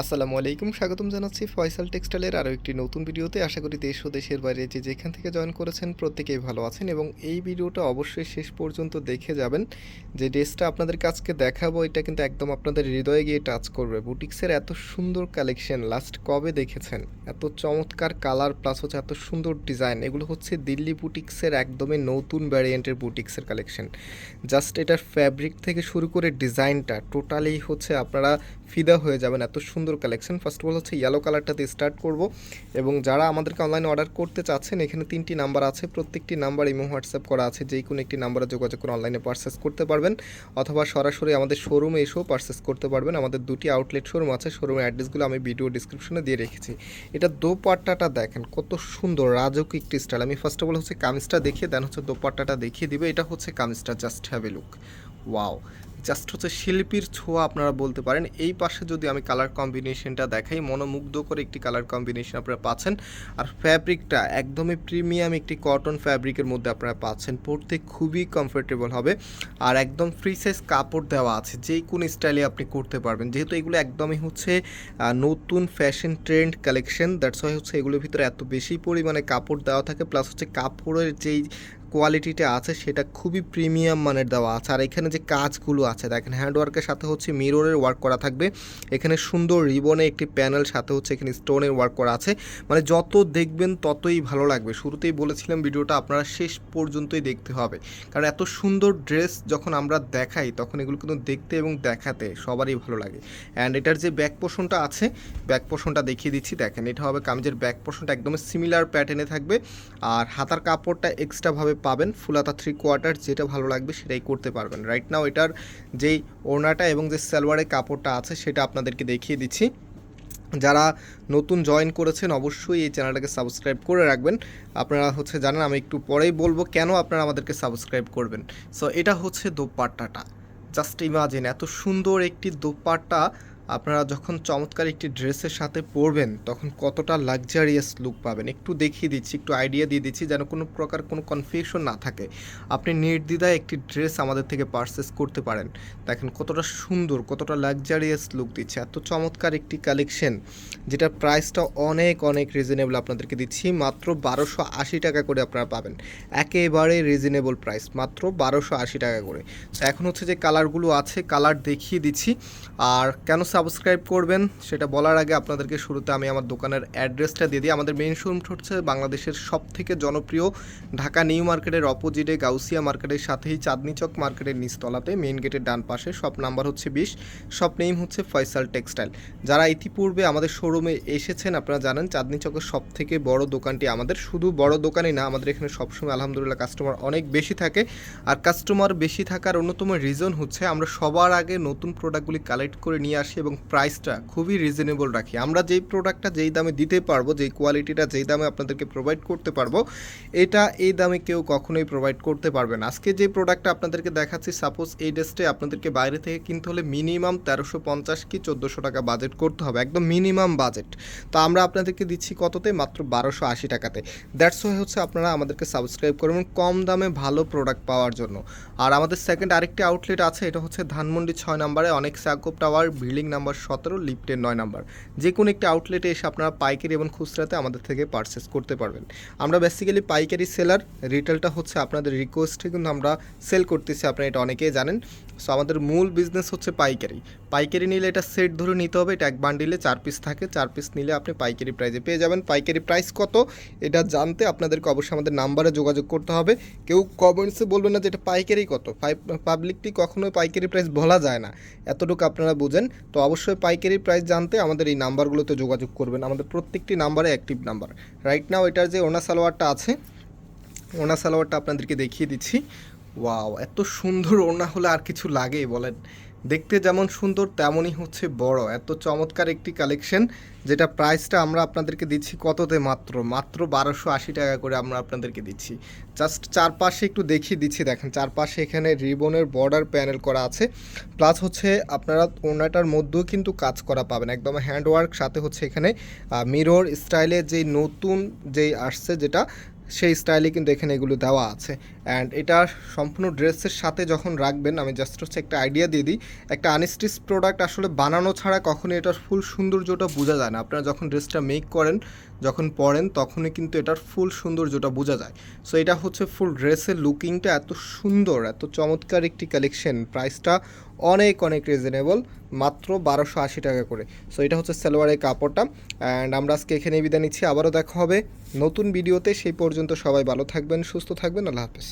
আসসালামু আলাইকুম, স্বাগতম জানাচ্ছি ফয়সাল টেক্সটাইলের আরও একটি নতুন ভিডিওতে। আশা করি দেশ ও দেশের বাইরে যে যেখান থেকে জয়েন করেছেন প্রত্যেকেই ভালো আছেন এবং এই ভিডিওটা অবশ্যই শেষ পর্যন্ত দেখে যাবেন। যে ড্রেসটা আপনাদের কাছকে দেখাবো, এটা কিন্তু একদম আপনাদের হৃদয়ে গিয়ে টাচ করবে। বুটিক্সের এত সুন্দর কালেকশন লাস্ট কবে দেখেছেন? এত চমৎকার কালার প্লাস হচ্ছে এত সুন্দর ডিজাইন এগুলো হচ্ছে দিল্লি বুটিক্সের একদমই নতুন ভ্যারিয়েন্টের বুটিক্সের কালেকশন জাস্ট এটার ফ্যাব্রিক থেকে শুরু করে ডিজাইনটা টোটালি হচ্ছে আপনারা ফিদা হয়ে যাবেন। এত সুন্দর কালেকশন ফার্স্ট অফ অল হচ্ছে ইয়েলো কালারটাতে স্টার্ট করব এবং যারা আমাদেরকে অনলাইনে অর্ডার করতে চাচ্ছেন, এখানে তিনটি নাম্বার আছে। প্রত্যেকটি নাম্বার ইমো হোয়াটসঅ্যাপ করা আছে। যেই কোনো একটি নাম্বারে যোগাযোগ করে অনলাইনে পারচেস করতে পারবেন অথবা সরাসরি আমাদের শোরুমে এসেও পারচেস করতে পারবেন। আমাদের দুটি আউটলেট শোরুম আছে। শোরুমের অ্যাড্রেসগুলো আমি ভিডিও ডিসক্রিপশনে দিয়ে রেখেছি। এটা দোপাট্টাটা দেখেন, কত সুন্দর রাজকীয় একটি স্টাইল আমি ফার্স্ট অফ অল হচ্ছে কামিজটা দেখিয়ে দেন হচ্ছে দোপাট্টাটা দেখিয়ে দিবে। এটা হচ্ছে কামিজটা just have a look wow just হচ্ছে শিল্পীর ছোঁয়া আপনারা বলতে পারেন। এই পাশে যদি আমি কালার কম্বিনেশনটা দেখাই মনোমুগ্ধ করে একটি কালার কম্বিনেশন আপনারা পাচ্ছেন। আর ফ্যাব্রিকটা একদমই প্রিমিয়াম একটি কটন ফ্যাব্রিকের মধ্যে আপনারা পাচ্ছেন। পরতে খুবই কমফোর্টেবল হবে। আর একদম ফ্রি সাইজ কাপড় দেওয়া আছে। যেই কোন স্টাইলে আপনি করতে পারবেন। যেহেতু এগুলো একদমই হচ্ছে নতুন fashion trend collection that's why হচ্ছে এগুলোর ভিতরে এত বেশি পরিমাণে কাপড় দেওয়া থাকে। প্লাস হচ্ছে কাপড়ের যেই কোয়ালিটিটা আছে, সেটা খুবই প্রিমিয়াম মানের দেওয়া আছে। আর এখানে যে কাজগুলো আছে, দেখেন হ্যান্ডওয়ার্কের সাথে হচ্ছে মিররের ওয়ার্ক করা থাকবে। এখানে সুন্দর রিবনে একটি প্যানেল সাথে হচ্ছে এখানে স্টোনের ওয়ার্ক করা আছে। মানে যত দেখবেন, ততই ভালো লাগবে। শুরুতেই বলেছিলাম ভিডিওটা আপনারা শেষ পর্যন্তই দেখতে হবে। কারণ এত সুন্দর ড্রেস যখন আমরা দেখাই, তখন এগুলো কিন্তু দেখতে এবং দেখাতে সবারই ভালো লাগে। অ্যান্ড এটার যে ব্যাক পোর্শনটা আছে ব্যাক পোর্শনটা দেখিয়ে দিচ্ছি। দেখেন, এটা হবে কামিজের ব্যাক পোর্শনটা একদম সিমিলার প্যাটার্নে থাকবে। আর হাতার কাপড়টা এক্সট্রাভাবে পাবেন ফুলাতা থ্রি কোয়ার্টার যেটা ভালো লাগবে সেটাই করতে পারবেন। রাইট নাও এটার যেই ওড়নাটা এবং যে সালোয়ারের কাপড়টা আছে সেটা আপনাদেরকে দেখিয়ে দিচ্ছি। যারা নতুন জয়েন করেছেন অবশ্যই এই চ্যানেলটাকে সাবস্ক্রাইব করে রাখবেন। আপনারা হচ্ছে জানেন, আমি একটু পরেই বলব কেন আপনারা আমাদেরকে সাবস্ক্রাইব করবেন। সো এটা হচ্ছে দোপাট্টাটা। জাস্ট ইমাজিন এত সুন্দর একটি দোপাট্টা আপনারা যখন চমৎকার একটি ড্রেসের সাথে পরবেন, তখন কতটা লাক্সারিয়াস লুক পাবেন? একটু দেখিয়ে দিচ্ছি, একটু আইডিয়া দিয়ে দিচ্ছি যেন কোনো প্রকার কোনো কনফিউশন না থাকে। আপনি নির্দ্বিধায় একটি ড্রেস আমাদের থেকে পারচেস করতে পারেন। দেখেন কতটা সুন্দর, কতটা লাক্সারিয়াস লুক দিচ্ছে। এত চমৎকার একটি কালেকশন যেটার প্রাইসটা অনেক অনেক রিজনেবল আপনাদেরকে দিচ্ছি। মাত্র বারোশো আশি টাকা করে আপনারা পাবেন। একেবারে রিজনেবল প্রাইস মাত্র বারোশো আশি টাকা করে। তো এখন হচ্ছে যে কালারগুলো আছে কালার দেখিয়ে দিচ্ছি। আর কেন সাবস্ক্রাইব করবেন, সেটা বলার আগে আপনাদেরকে শুরুতে আমি আমার দোকানের অ্যাড্রেসটা দিয়ে দিই। আমাদের মেন শোরুমটা হচ্ছে বাংলাদেশের সব থেকে জনপ্রিয় ঢাকা নিউ মার্কেটের অপোজিটে গাউসিয়া মার্কেটের সাথেই চাঁদনি চক মার্কেটের নিচতলাতে মেন গেটের ডান পাশে শপ নাম্বার হচ্ছে বিশ শপ নেম হচ্ছে ফয়সাল টেক্সটাইল যারা ইতিপূর্বে আমাদের শোরুমে এসেছেন, আপনারা জানেন চাঁদনি চকের সব থেকে বড় দোকানটি আমাদের। শুধু বড় দোকানই না, আমাদের এখানে সবসময় আলহামদুলিল্লাহ কাস্টমার অনেক বেশি থাকে। আর কাস্টমার বেশি থাকার অন্যতম রিজন হচ্ছে আমরা সবার আগে নতুন প্রোডাক্টগুলি কালেক্ট করে নিয়ে আসি এবং প্রাইসটা খুবই রিজনেবল রাখি। আমরা যেই প্রোডাক্টটা যেই দামে দিতে পারব, যেই কোয়ালিটিটা যেই দামে আপনাদেরকে প্রোভাইড করতে পারব, এটা এই দামে কেউ কখনোই প্রোভাইড করতে পারবে না। আজকে যে প্রোডাক্টটা আপনাদেরকে দেখাচ্ছি সাপোজ এই ড্রেসটা আপনাদেরকে বাইরে থেকে কিনতে হলে মিনিমাম তেরোশো পঞ্চাশ কি চোদ্দোশো টাকা বাজেট করতে হবে, একদম মিনিমাম বাজেট তো আমরা আপনাদেরকে দিচ্ছি কততে? মাত্র বারোশো আশি টাকাতে। দ্যাটস ওয়াই হচ্ছে আপনারা আমাদেরকে সাবস্ক্রাইব করবেন কম দামে ভালো প্রোডাক্ট পাওয়ার জন্য। আর আমাদের সেকেন্ড আরেকটি আউটলেট আছে, এটা হচ্ছে ধানমন্ডি ছয় নম্বরে অনেক স্যাকোপ টাওয়ার বিল্ডিং নাম্বার সতেরো, লিফটের নয় নাম্বার। যে কোনো একটি আউটলেটে এসে আপনারা পাইকারি এবং খুচরাতে আমাদের থেকে পারচেস করতে পারবেন। আমরা বেসিক্যালি পাইকারি সেলার রিটেলটা হচ্ছে আপনাদের রিকোয়েস্টে কিন্তু আমরা সেল করতেছি, আপনারা এটা অনেকেই জানেন। সো আমাদের মূল বিজনেস হচ্ছে পাইকারি। পাইকারি নিলে এটা সেট ধরে নিতে হবে, এটা এক বান্ডিলে চার পিস থাকে, চার পিস নিলে আপনি পাইকারি প্রাইসে পেয়ে যাবেন। পাইকারি প্রাইস কত, এটা জানতে আপনাদেরকে অবশ্যই আমাদের নাম্বারে যোগাযোগ করতে হবে। কেউ কমেন্টসে বলবেন না যে এটা পাইকারি কত। পাবলিকটি কখনোই পাইকারি প্রাইস বলা যায় না। এতটুকু আপনারা বুঝেন। তো অবশ্যই পাইকারি প্রাইস জানতে আমাদের এই নাম্বারগুলোতে যোগাযোগ করবেন। আমাদের প্রত্যেকটি নাম্বারে অ্যাক্টিভ নাম্বার। রাইট নাও এটার যে ওনা সালোয়ারটা আছে, ওনা সালোয়ারটা আপনাদেরকে দেখিয়ে দিচ্ছি। ওয়াও এত সুন্দর ওনা হলে আর কিছু লাগে বলেন। দেখতে যেমন সুন্দর, তেমনই হচ্ছে বড়। এত চমৎকার একটি কালেকশন যেটা প্রাইসটা আমরা আপনাদেরকে দিচ্ছি কততে মাত্র? মাত্র বারোশো আশি টাকা করে আমরা আপনাদেরকে দিচ্ছি। জাস্ট চারপাশে একটু দেখিয়ে দিচ্ছি, দেখেন চারপাশে এখানে রিবনের বর্ডার প্যানেল করা আছে। প্লাস হচ্ছে আপনারা ওনাটার মধ্যেও কিন্তু কাজ করা পাবেন। একদম হ্যান্ডওয়ার্ক সাথে হচ্ছে এখানে মিরর স্টাইলে যেই নতুন যেই আসছে যেটা, সেই স্টাইলে কিন্তু এখানে এগুলো দেওয়া আছে। অ্যান্ড এটা সম্পূর্ণ ড্রেসের সাথে যখন রাখবেন, আমি জাস্ট হচ্ছে একটা আইডিয়া দিয়ে দিই। একটা আনস্টিচ প্রোডাক্ট আসলে বানানো ছাড়া কখনোই এটার ফুল সৌন্দর্যটা বোঝা যায় না। আপনারা যখন ড্রেসটা মেক করেন, যখন পরেন, তখনই কিন্তু এটার ফুল সৌন্দর্যটা বোঝা যায়। সো এটা হচ্ছে ফুল ড্রেসের লুকিংটা এত সুন্দর, এত চমৎকার একটি কালেকশন প্রাইসটা অনেক অনেক রিজনেবল মাত্র বারোশো আশি টাকা করে। সো এটা হচ্ছে সালোয়ারের কাপড়টা। অ্যান্ড আমরা আজকে এখানে বিদায় নিচ্ছি। আবারও দেখা হবে নতুন ভিডিওতে সেই পর্যন্ত সবাই ভালো থাকবেন, সুস্থ থাকবেন। আল্লাহ হাফেজ।